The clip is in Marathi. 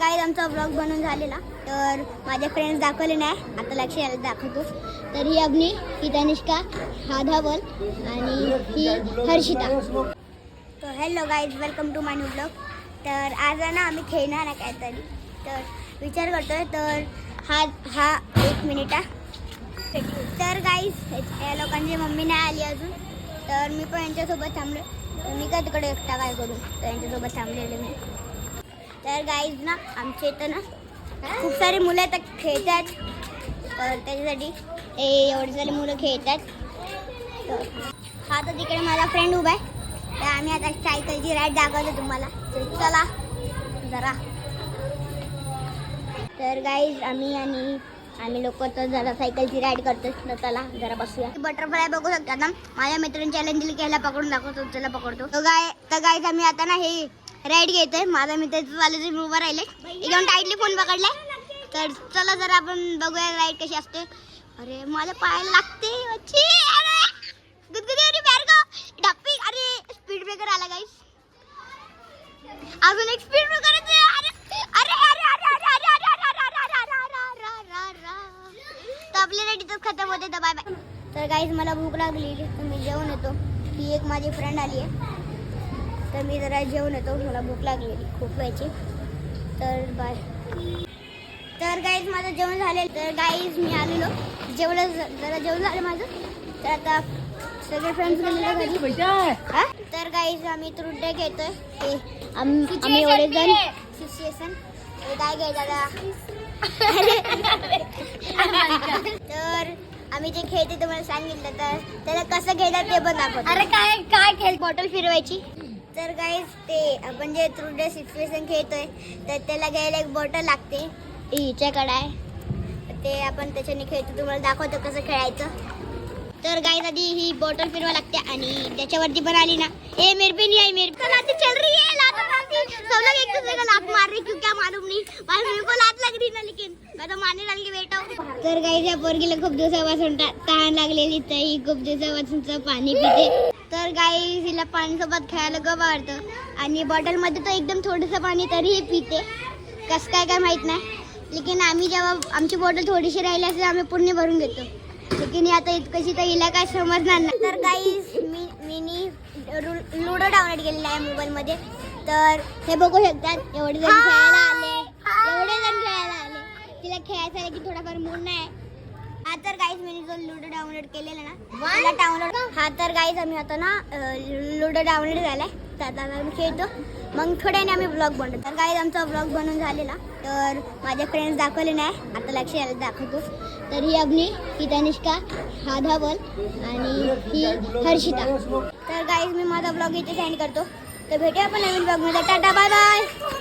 गाईज आमचा ब्लॉग बनून झालेला. तर माझ्या फ्रेंड्स दाखवले नाही. आता लक्ष यायला दाखवतो. तर ही अग्नी ही तनिष्का हा धावल आणि ही हर्षिता. तर hello guys welcome to my new blog तर आज ना आम्ही खेळणार आहे काहीतरी. तर विचार करतोय तर हा हा एक मिनिट हा. तर गाईज या लोकांची मम्मी नाही आली अजून. तर मी पण यांच्यासोबत थांबले मी का तिकडे एकटा काय करू? तर यांच्यासोबत थांबलेले मी. तर गाईज ना आमच्या इथं ना खूप सारी मुलं आता खेळतात. तर त्याच्यासाठी हे एवढे सारे मुलं खेळतात. तर हा तर तिकडे माझा फ्रेंड उभा आहे. तर आम्ही आता सायकलची राईड दाखवतो तुम्हाला. तर चला जरा. तर गाईज आम्ही आणि आम्ही लोक तर जरा सायकलची राईड करतो तर चला जरा बसूया. बटरफ्लाय बघू शकता ना? माझ्या मित्रांनी चॅलेंज दिली की ह्याला पकडून दाखवतो त्याला पकडतो. तर गाय तर गाईज आम्ही आता ना हे राईड घेतोय माझा मित्र आले उभा राहिले एकदम टाईटली फोन पकडलाय तर चला जर आपण बघूया राईड कशी असते अरे मला पाहायला लागते अरे अरे स्पीड ब्रेकर आला गाईस अजून एक स्पीड ब्रेकर आपली रेडी तर खतम होते तर बाय बाय तर गाईज मला भूक लागली तुम्ही जेवण येतो ही एक माझी फ्रेंड आली आहे तर मी जरा जेवण येतो. मला भूक लागलेली खूप वेळची तर बाय. तर गाईज माझं जेवण झालेलं. तर गाईज मी आलेलो. जेवलं जरा जेवण झालं माझं. तर आता सगळे फ्रेंड्स घरी? तर गाईज आम्ही तुरटे घेतोय. ते आम- आम्ही एवढे जण सिच्युएशन काय घ्यायचं तर आम्ही जे खेळते तुम्हाला सांगितलं. तर त्याला कसं घेतात ते पण अरे काय काय खेळ? बॉटल फिरवायची. तर गाईज ते आपण जे थ्रू सिच्युएशन खेळतोय तर त्याला घ्यायला एक बॉटल लागते. हिच्याकडं हिच्याकडे आहे. ते आपण त्याच्याने खेळतो. तुम्हाला दाखवतो कसं खेळायचं. तर गाईज आधी ही बॉटल फिरवा लागते आणि त्याच्यावरती पण आली ना. ए मेरे पे नहीं आई मेरे पे लात चल रही है लात मारती सब लोग एक दूसरे को लात मार रहे क्यों क्या मालूम नहीं. भाई मेरे को लात लग रही ना लेकिन मैं तो मारने लाल के बैठा हूँ तर गाईज या पोरगीला खूप दिवसापासून तहान लागलेली तर ही खूप दिवसापासून पाणी पिते. तर गाई हिला पाणीसोबत खेळायला खूप आवडतं. आणि बॉटलमध्ये तर एकदम थोडंसं पाणी तरीही पिते. कसं काय काय माहीत नाही. लेकिन आम्ही जेव्हा आमची बॉटल थोडीशी राहिली असेल आम्ही पूर्ण भरून घेतो. लेकिन आता इतकशी तर हिला काय समजणार नाही. तर काही मी मीनी लुडो डाउनलोड केलेला आहे मोबाईलमध्ये. तर हे बघू शकतात एवढे जण खेळायला आले. एवढे जण खेळायला आले. तिला खेळायचं आलं की थोडाफार मूड नाही. हा तर गाईज मी जो लुडो डाउनलोड केलेला ना मला डाउनलोड हा तर गाईज आम्ही आता ना लुडो डाउनलोड झालाय. तर आम्ही खेळतो मग थोड्याने आम्ही ब्लॉग बनवतो. तर काही आमचा ब्लॉग बनून झालेला. तर माझ्या फ्रेंड्स दाखवले नाही. आता लक्ष यायला दाखवतो. तर ही अग्नी ही तनिष्का हा धावल आणि ही हर्षिता. तर गाईज मी माझा ब्लॉग इथे सेंड करतो. तर भेटूया आपण नवीन ब्लॉगमध्ये टाटा बाय बाय